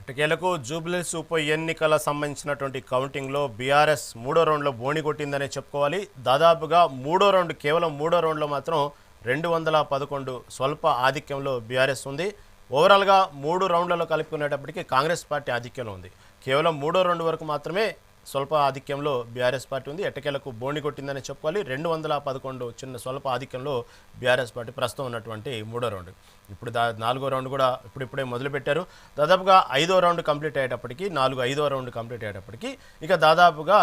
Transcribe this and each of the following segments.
ఇటుకేలకు జూబ్లీస్ ఉప ఎన్నికల సంబంధించినటువంటి కౌంటింగ్లో బీఆర్ఎస్ మూడో రౌండ్లో బోణి కొట్టిందనే చెప్పుకోవాలి. దాదాపుగా మూడో రౌండ్ కేవలం మూడో రౌండ్లో మాత్రం రెండు వందల పదకొండు స్వల్ప ఆధిక్యంలో బీఆర్ఎస్ ఉంది. ఓవరాల్గా మూడు రౌండ్లలో కలుపుకునేటప్పటికీ కాంగ్రెస్ పార్టీ ఆధిక్యంలో ఉంది. కేవలం మూడో రౌండ్ వరకు మాత్రమే స్వల్ప ఆధిక్యంలో బీఆర్ఎస్ పార్టీ ఉంది. ఎట్టకేలకు బోణి కొట్టిందని చెప్పుకోవాలి. రెండు వందల పదకొండు చిన్న స్వల్ప ఆధిక్యంలో బీఆర్ఎస్ పార్టీ ప్రస్తుతం ఉన్నటువంటి మూడో రౌండ్. ఇప్పుడు దా నాలుగో రౌండ్ కూడా ఇప్పుడిప్పుడే మొదలుపెట్టారు. దాదాపుగా ఐదో రౌండ్ కంప్లీట్ అయ్యేటప్పటికి నాలుగు ఐదో రౌండ్ కంప్లీట్ అయ్యేటప్పటికి ఇక దాదాపుగా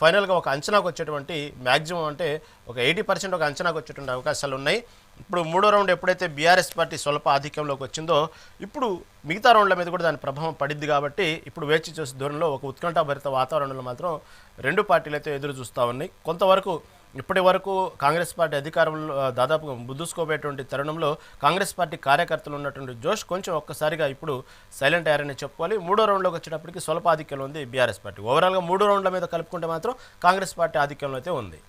ఫైనల్గా ఒక అంచనాకు వచ్చేటువంటి మ్యాక్సిమం అంటే ఒక ఎయిటీ పర్సెంట్ ఒక అంచనాకు వచ్చేటువంటి అవకాశాలు ఉన్నాయి. ఇప్పుడు మూడో రౌండ్ ఎప్పుడైతే బీఆర్ఎస్ పార్టీ స్వల్ప ఆధిక్యంలోకి వచ్చిందో ఇప్పుడు మిగతా రౌండ్ల మీద కూడా దాని ప్రభావం పడిద్ది కాబట్టి ఇప్పుడు వేచి చూసే దూరంలో ఒక ఉత్కంఠభరిత వాతావరణంలో మాత్రం రెండు పార్టీలు అయితే ఎదురు చూస్తూ ఉన్నాయి. కొంతవరకు ఇప్పటి వరకు కాంగ్రెస్ పార్టీ అధికారంలో దాదాపు దాదాపుగా ముద్దుసుకోబోయేటువంటి తరుణంలో కాంగ్రెస్ పార్టీ కార్యకర్తలు ఉన్నటువంటి జోష్ కొంచెం ఒక్కసారిగా ఇప్పుడు సైలెంట్ అయ్యారని చెప్పుకోవాలి. మూడో రౌండ్లోకి వచ్చేటప్పటికి స్వల్ప ఆధిక్యంలో ఉంది బీఆర్ఎస్ పార్టీ. ఓవరాల్గా మూడో రౌండ్ల మీద కలుపుకుంటే మాత్రం కాంగ్రెస్ పార్టీ ఆధిక్యంలో అయితే ఉంది.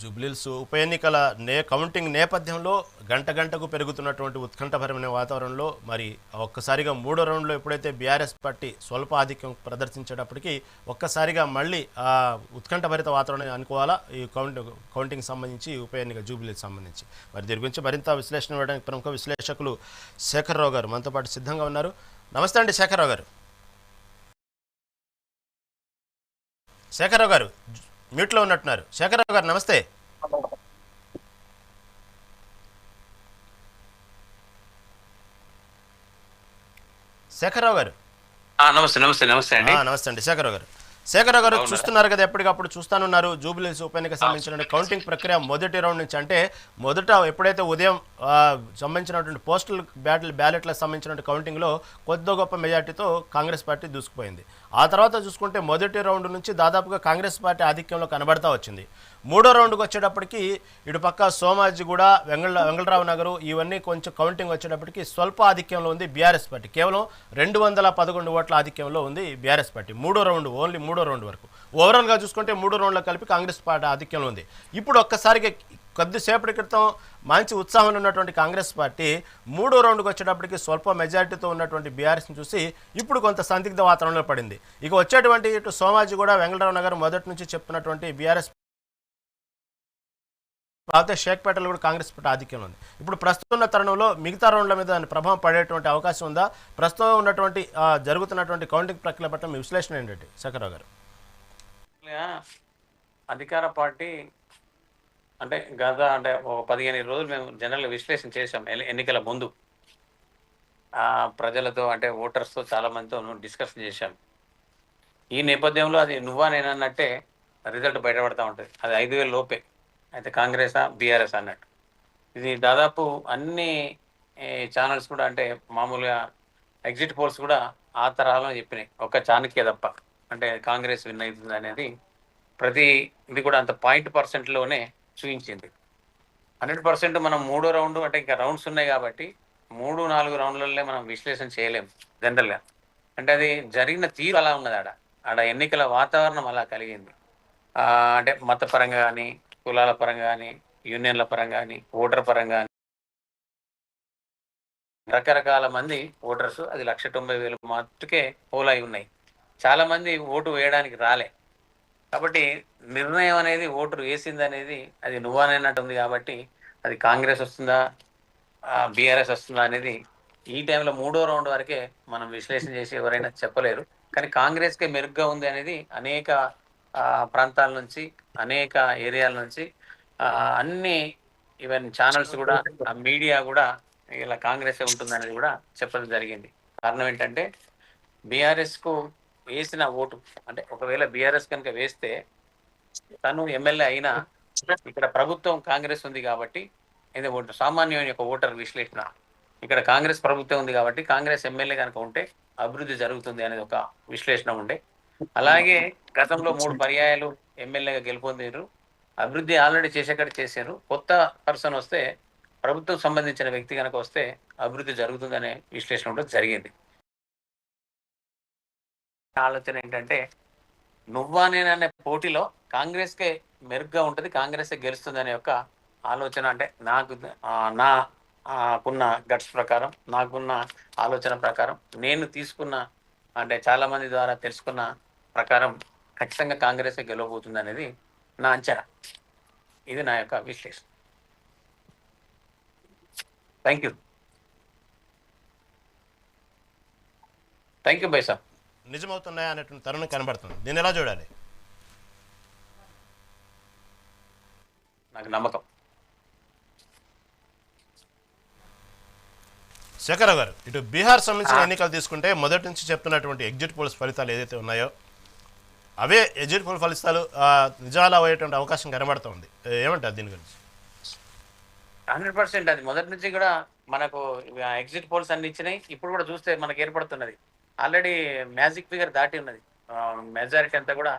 జూబ్లీల్స్ ఉప ఎన్నికల నే కౌంటింగ్ నేపథ్యంలో గంట గంటకు పెరుగుతున్నటువంటి ఉత్కంఠభరమైన వాతావరణంలో మరి ఒక్కసారిగా మూడో రౌండ్లో ఎప్పుడైతే బీఆర్ఎస్ పార్టీ స్వల్ప ఆధిక్యం ప్రదర్శించేటప్పటికీ ఒక్కసారిగా మళ్ళీ ఆ ఉత్కంఠభరిత వాతావరణం అనుకోవాలా? ఈ కౌంట్ కౌంటింగ్ సంబంధించి ఉప ఎన్నిక జూబ్లీకి సంబంధించి. మరి దీని గురించి మరింత విశ్లేషణ ఇవ్వడానికి ప్రముఖ విశ్లేషకులు శేఖర్రావు గారు మనతో పాటు సిద్ధంగా ఉన్నారు. నమస్తే అండి శేఖర్రావు గారు. శేఖర్రావు గారు మ్యూట్లో ఉన్నట్టున్నారు. శేఖర్రావు గారు నమస్తే. శేఖర్రావు గారు. ఆ, నమస్తే నమస్తే నమస్తే అండి. నమస్తే అండి. శేఖర్రావు గారు. శేఖర్రావు గారు చూస్తున్నారు కదా ఎప్పటికప్పుడు చూస్తానున్నారు. జూబిలీస్ ఉప ఎన్నిక సంబంధించిన కౌంటింగ్ ప్రక్రియ మొదటి రౌండ్ నుంచి అంటే మొదట ఎప్పుడైతే ఉదయం సంబంధించినటువంటి పోస్టల్ బ్యాటిల్ బ్యాలెట్లకు సంబంధించినటువంటి కౌంటింగ్లో కొద్ది గొప్ప మెజార్టీతో కాంగ్రెస్ పార్టీ దూసుకుపోయింది. ఆ తర్వాత చూసుకుంటే మొదటి రౌండ్ నుంచి దాదాపుగా కాంగ్రెస్ పార్టీ ఆధిక్యంలో కనబడతా వచ్చింది. మూడో రౌండ్కి వచ్చేటప్పటికి ఇటు పక్క సోమాజిగూడ వెంగళ వెంగళరావు నగరు ఇవన్నీ కొంచెం కౌంటింగ్ వచ్చేటప్పటికి స్వల్ప ఆధిక్యంలో ఉంది బీఆర్ఎస్ పార్టీ. కేవలం రెండు వందల పదకొండు ఓట్ల ఆధిక్యంలో ఉంది బీఆర్ఎస్ పార్టీ. మూడో రౌండ్ ఓన్లీ మూడో రౌండ్ వరకు. ఓవరాల్గా చూసుకుంటే మూడో రౌండ్లో కలిపి కాంగ్రెస్ పార్టీ ఆధిక్యంలో ఉంది. ఇప్పుడు ఒక్కసారిగా కొద్దిసేపటి క్రితం మంచి ఉత్సాహం ఉన్నటువంటి కాంగ్రెస్ పార్టీ మూడో రౌండ్కి వచ్చేటప్పటికి స్వల్ప మెజారిటీతో ఉన్నటువంటి బీఆర్ఎస్ని చూసి ఇప్పుడు కొంత సందిగ్ధ వాతావరణంలో పడింది. ఇక వచ్చేటువంటి ఇటు సోమాజిగూడ వెంకటరావు నగర్ మొదటి నుంచి చెప్తున్నటువంటి బీఆర్ఎస్ కాకపోతే షేక్పేటలో కూడా కాంగ్రెస్ పార్టీ ఆధిక్యంలో ఉంది. ఇప్పుడు ప్రస్తుతం ఉన్న తరుణంలో మిగతా రౌండ్ల మీద దాని ప్రభావం పడేటువంటి అవకాశం ఉందా? ప్రస్తుతం ఉన్నటువంటి జరుగుతున్నటువంటి కౌంటింగ్ ప్రక్రియ పట్ల మీ విశ్లేషణ ఏంటంటే శేఖరరావు గారు. అధికార పార్టీ అంటే గత అంటే ఒక పదిహేను రోజులు మేము జనరల్ విశ్లేషణ చేసాం ఎన్నికల ముందు. ప్రజలతో అంటే ఓటర్స్తో చాలా మందితో డిస్కషన్ చేశాం. ఈ నేపథ్యంలో అది నువ్వా నేనన్నట్టే రిజల్ట్ బయటపడతా ఉంటుంది. అది ఐదు వేల లోపే. అయితే కాంగ్రెసా బీఆర్ఎస్ అన్నట్టు. ఇది దాదాపు అన్ని ఛానల్స్ కూడా అంటే మామూలుగా ఎగ్జిట్ పోల్స్ కూడా ఆ తరహాలో చెప్పినాయి. ఒక చాణక్య తప్ప. అంటే కాంగ్రెస్ విన్ అవుతుంది అనేది ప్రతి ఇది కూడా అంత పాయింట్ పర్సెంట్లోనే చూపించింది. హండ్రెడ్ పర్సెంట్ మనం మూడో రౌండ్ అంటే ఇంకా రౌండ్స్ ఉన్నాయి కాబట్టి మూడు నాలుగు రౌండ్లలో మనం విశ్లేషణ చేయలేము జనరల్గా. అంటే అది జరిగిన తీరు అలా ఉన్నది ఆడ. ఆడ ఎన్నికల వాతావరణం అలా కలిగింది. అంటే మతపరంగా కానీ కులాల పరంగా కానీ యూనియన్ల పరంగా కానీ ఓటర్ పరంగా కానీ రకరకాల మంది ఓటర్స్ అది లక్ష తొంభై వేలు మట్టుకే పోల్ అయి ఉన్నాయి. చాలా మంది ఓటు వేయడానికి రాలే. కాబట్టి నిర్ణయం అనేది ఓటు వేసింది అనేది అది నువ్వనేనట్టుంది కాబట్టి అది కాంగ్రెస్ వస్తుందా బీఆర్ఎస్ వస్తుందా అనేది ఈ టైంలో మూడో రౌండ్ వరకే మనం విశ్లేషణ చేసి ఎవరైనా చెప్పలేరు. కానీ కాంగ్రెస్కే మెరుగ్గా ఉంది అనేది అనేక ప్రాంతాల నుంచి అనేక ఏరియాల నుంచి ఆ, అన్ని ఈవెన్ ఛానల్స్ కూడా ఆ మీడియా కూడా ఇలా కాంగ్రెస్ ఉంటుందనేది కూడా చెప్పడం జరిగింది. కారణం ఏంటంటే బీఆర్ఎస్కు వేసిన ఓటు అంటే ఒకవేళ బీఆర్ఎస్ కనుక వేస్తే తను ఎమ్మెల్యే అయినా ఇక్కడ ప్రభుత్వం కాంగ్రెస్ ఉంది కాబట్టి ఇది ఓటు సామాన్యమైన యొక్క ఓటర్ విశ్లేషణ. ఇక్కడ కాంగ్రెస్ ప్రభుత్వం ఉంది కాబట్టి కాంగ్రెస్ ఎమ్మెల్యే కనుక ఉంటే అభివృద్ధి జరుగుతుంది అనేది ఒక విశ్లేషణ ఉండే. అలాగే గతంలో మూడు పర్యాయాలు ఎమ్మెల్యేగా గెలుపొందారు. అభివృద్ధి ఆల్రెడీ చేసేకడ చేశారు. కొత్త పర్సన్ వస్తే ప్రభుత్వం సంబంధించిన వ్యక్తి కనుక వస్తే అభివృద్ధి జరుగుతుందనే విశ్లేషణ కూడా జరిగింది. ఆలోచన ఏంటంటే నువ్వా నేననే పోటీలో కాంగ్రెస్కే మెరుగ్గా ఉంటుంది కాంగ్రెస్ గెలుస్తుంది అనే యొక్క ఆలోచన అంటే నాకు నా నాకున్న గట్స్ ప్రకారం నాకున్న ఆలోచన ప్రకారం నేను తీసుకున్న అంటే చాలా మంది ద్వారా తెలుసుకున్న ప్రకారం ఖచ్చితంగా కాంగ్రెస్ గెలవబోతుంది అనేది నా అంచనా. ఇది నా యొక్క విశ్లేషణ. Thank you thank you bye sir నిజమవుతున్నాయా అనేటువంటి తరుణం కనబడుతుంది. దీన్ని ఎలా చూడాలి? నాకు నమ్మకం. శేఖరరావు గారు ఇటు బీహార్ సంబంధించిన ఎన్నికలు తీసుకుంటే మొదటి నుంచి చెప్తున్నటువంటి ఎగ్జిట్ పోల్స్ ఫలితాలు ఏదైతే ఉన్నాయో అవే ఎగ్జిట్ ఫలితాలు నిజాలు అయ్యేటువంటి అవకాశం కనబడుతుంది ఏమంటారు దీని గురించి? హండ్రెడ్ పర్సెంట్ అది. మొదటి నుంచి కూడా మనకు ఎగ్జిట్ పోల్స్ అన్ని ఇచ్చినాయి. ఇప్పుడు కూడా చూస్తే మనకు ఏర్పడుతున్నది. ఆల్రెడీ మ్యాజిక్ ఫిగర్ దాటి ఉన్నది. మెజారిటీ అంతా కూడా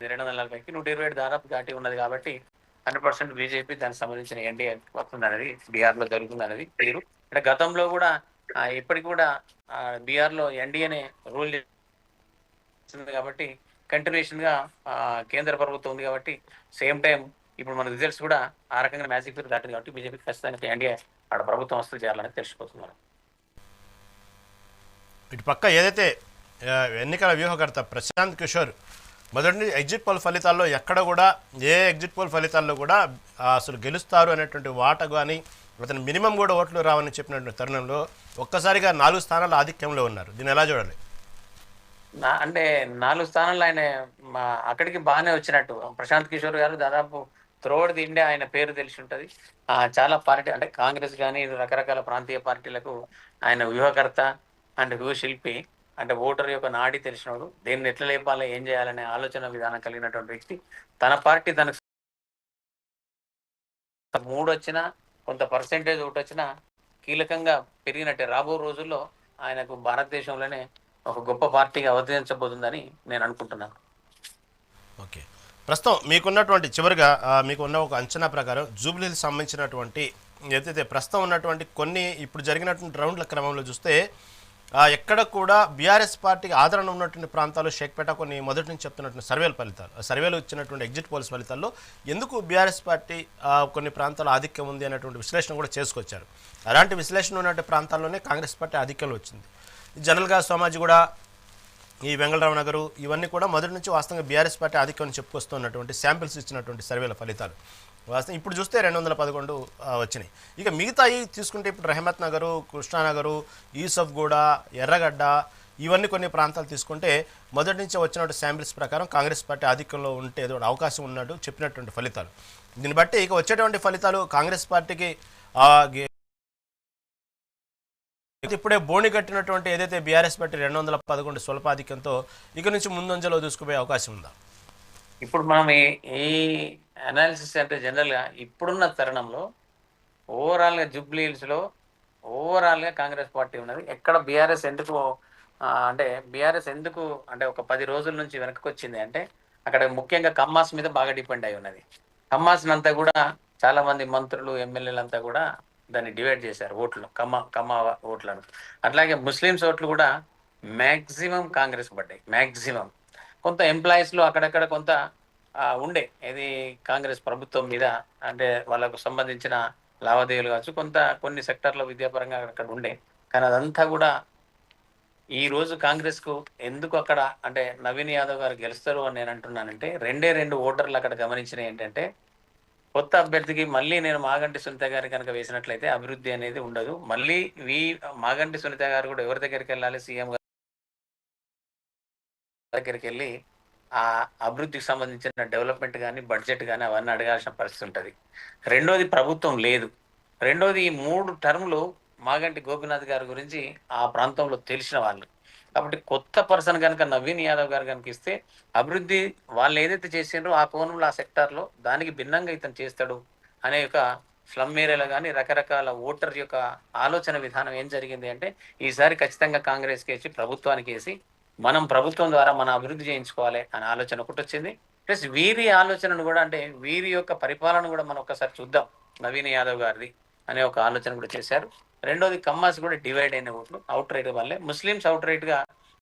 రెండు వందల నలభైకి నూట ఇరవై ఏడు దాదాపు దాటి ఉన్నది కాబట్టి హండ్రెడ్ పర్సెంట్ బీజేపీ దానికి సంబంధించిన ఎన్డీఏ వస్తుంది అనేది బీహార్లో జరుగుతుంది అనేది తీరు. అంటే గతంలో కూడా ఇప్పటికి కూడా బీహార్లో ఎన్డీఏనే రూల్ చేస్తుంది కాబట్టి కంటిన్యూషన్గా కేంద్ర ప్రభుత్వం ఉంది కాబట్టి సేమ్ టైం ఇప్పుడు మన రిజల్ట్స్ కూడా ఆ రకంగా మ్యాజిక్ ఫిగర్ దాటింది కాబట్టి బీజేపీ ఖచ్చితంగా ఎన్డీఏ ఆడ ప్రభుత్వం వస్తుంది చేయాలని తెలిసిపోతున్నారు. ఇటు పక్క ఏదైతే ఎన్నికల వ్యూహకర్త ప్రశాంత్ కిషోర్ మొదటి ఎగ్జిట్ పోల్ ఫలితాల్లో ఎక్కడ కూడా ఏ ఎగ్జిట్ పోల్ ఫలితాల్లో కూడా అసలు గెలుస్తారు అనేటువంటి వాట కానీ అతను మినిమం కూడా ఓట్లు రావని చెప్పినటువంటి తరుణంలో ఒక్కసారిగా నాలుగు స్థానాల ఆధిక్యంలో ఉన్నారు. దీన్ని ఎలా చూడాలి? నా అంటే నాలుగు స్థానాల్లో ఆయన మా అక్కడికి బాగానే వచ్చినట్టు. ప్రశాంత్ కిషోర్ గారు దాదాపు త్రోడ్ ది ఇండియా ఆయన పేరు తెలిసి ఉంటుంది. ఆ చాలా పార్టీ అంటే కాంగ్రెస్ కానీ రకరకాల ప్రాంతీయ పార్టీలకు ఆయన వ్యూహకర్త అండ్ వ్యూహ శిల్పి అంటే ఓటర్ యొక్క నాడి తెలిసినోడు. దేన్ని ఎట్లా లేపాలి ఏం చేయాలనే ఆలోచన విధానం కలిగినటువంటి వ్యక్తి. తన పార్టీ తనకు మూడు వచ్చినా కొంత పర్సెంటేజ్ ఒకటి వచ్చినా కీలకంగా పెరిగినట్టే. రాబో రోజుల్లో ఆయనకు భారతదేశంలోనే ఒక గొప్ప పార్టీగా అవతరించబోతుందని నేను అనుకుంటున్నాను. ఓకే. ప్రస్తుతం మీకున్నటువంటి చివరిగా ఆ, మీకు ఉన్న ఒక అంచనా ప్రకారం జూబ్లీకి సంబంధించినటువంటి ఏదైతే ప్రస్తుతం ఉన్నటువంటి కొన్ని ఇప్పుడు జరిగినటువంటి రౌండ్ల క్రమంలో చూస్తే ఆ, ఎక్కడ కూడా బీఆర్ఎస్ పార్టీకి ఆదరణ ఉన్నటువంటి ప్రాంతాలు షేక్పేట కొన్ని మొదటి నుంచి చెప్తున్నటువంటి సర్వేల ఫలితాలు సర్వేలు ఇచ్చినటువంటి ఎగ్జిట్ పోల్స్ ఫలితాల్లో ఎందుకు బీఆర్ఎస్ పార్టీ ఆ, కొన్ని ప్రాంతాల ఆధిక్యం ఉంది అనేటువంటి విశ్లేషణ కూడా చేసుకొచ్చారు. అలాంటి విశ్లేషణ ఉన్నటువంటి ప్రాంతాల్లోనే కాంగ్రెస్ పార్టీ ఆధిక్యంలో వచ్చింది. జనరల్గా సోమాజీ కూడా ఈ వెంగళరావు నగరు ఇవన్నీ కూడా మొదటి నుంచి వాస్తవంగా బీఆర్ఎస్ పార్టీ ఆధిక్యం చెప్పుకొస్తున్నటువంటి శాంపిల్స్ ఇచ్చినటువంటి సర్వేల ఫలితాలు. వాస్తవం ఇప్పుడు చూస్తే రెండు వందల పదకొండు వచ్చినాయి. ఇక మిగతా తీసుకుంటే ఇప్పుడు రహమత్ నగరు కృష్ణానగరు ఈసఫ్గూడ ఎర్రగడ్డ ఇవన్నీ కొన్ని ప్రాంతాలు తీసుకుంటే మొదటి నుంచి వచ్చినటువంటి శాంపిల్స్ ప్రకారం కాంగ్రెస్ పార్టీ ఆధిక్యంలో ఉంటే ఏదో అవకాశం ఉన్నట్టు చెప్పినటువంటి ఫలితాలు. దీన్ని బట్టి ఇక వచ్చేటువంటి ఫలితాలు కాంగ్రెస్ పార్టీకి ఆ, ఇప్పుడే బోణి కట్టినటువంటి ఏదైతే బీఆర్ఎస్ పార్టీ రెండు వందల పదకొండు స్వల్పాధిక్యంతో ఇక నుంచి ముందంజలో దూసుకుపోయే అవకాశం ఉందా? ఇప్పుడు మనం ఈ అనాలిసిస్ అంటే జనరల్గా ఇప్పుడున్న తరుణంలో ఓవరాల్గా జూబ్లీ హిల్స్లో ఓవరాల్గా కాంగ్రెస్ పార్టీ ఉన్నది. ఎక్కడ బీఆర్ఎస్ ఎందుకు అంటే బీఆర్ఎస్ ఎందుకు అంటే ఒక పది రోజుల నుంచి వెనక్కి వచ్చింది అంటే అక్కడ ముఖ్యంగా కమ్మాస్ మీద బాగా డిపెండ్ అయి ఉన్నది. ఖమ్మాస్ అంతా కూడా చాలా మంది మంత్రులు ఎమ్మెల్యేలు అంతా కూడా దాన్ని డివైడ్ చేశారు ఓట్లు. కమ్మ కమ్మ ఓట్లను అట్లాగే ముస్లిమ్స్ ఓట్లు కూడా మ్యాక్సిమం కాంగ్రెస్ పడ్డాయి. మ్యాక్సిమం కొంత ఎంప్లాయీస్లో అక్కడక్కడ కొంత ఉండే. ఇది కాంగ్రెస్ ప్రభుత్వం మీద అంటే వాళ్ళకు సంబంధించిన లావాదేవీలు కావచ్చు కొంత కొన్ని సెక్టర్లో విద్యాపరంగా అక్కడ ఉండే. కానీ అదంతా కూడా ఈ రోజు కాంగ్రెస్కు ఎందుకు అక్కడ అంటే నవీన్ యాదవ్ గారు గెలుస్తారు అని నేను అంటున్నానంటే రెండే రెండు ఓటర్లు అక్కడ గమనించిన ఏంటంటే కొత్త అభ్యర్థికి మళ్ళీ నేను మాగంటి సునీత గారి కనుక వేసినట్లయితే అభివృద్ధి అనేది ఉండదు. మళ్ళీ వీ మాగంటి సునీత గారు కూడా ఎవరి దగ్గరికి వెళ్ళాలి? సీఎం గారి దగ్గరికి వెళ్ళి ఆ అభివృద్ధికి సంబంధించిన డెవలప్మెంట్ కానీ బడ్జెట్ కానీ అవన్నీ అడగాల్సిన పరిస్థితి ఉంటుంది. రెండోది ప్రభుత్వం లేదు. రెండోది ఈ మూడు టర్ములు మాగంటి గోపినాథ్ గారి గురించి ఆ ప్రాంతంలో తెలిసిన వాళ్ళు. కాబట్టి కొత్త పర్సన్ కనుక నవీన్ యాదవ్ గారు కనుక ఇస్తే అభివృద్ధి వాళ్ళు ఏదైతే చేసిండ్రో ఆ కోణంలో ఆ సెక్టార్లో దానికి భిన్నంగా ఇతను చేస్తాడు అనే ఒక స్లమ్ ఏరియాలో కానీ రకరకాల ఓటర్ యొక్క ఆలోచన విధానం ఏం జరిగింది అంటే ఈసారి ఖచ్చితంగా కాంగ్రెస్కి వేసి ప్రభుత్వానికి వేసి మనం ప్రభుత్వం ద్వారా మనం అభివృద్ధి చేయించుకోవాలి అనే ఆలోచన ఒకటి వచ్చింది. ప్లస్ వీరి ఆలోచనను కూడా అంటే వీరి యొక్క పరిపాలన కూడా మనం ఒకసారి చూద్దాం నవీన్ యాదవ్ గారిది అనే ఒక ఆలోచన కూడా చేశారు. రెండోది కమ్మాస్ కూడా డివైడ్ అయిన ఓట్లు అవుట్ రైట్ వల్లే. Muslims out రైట్గా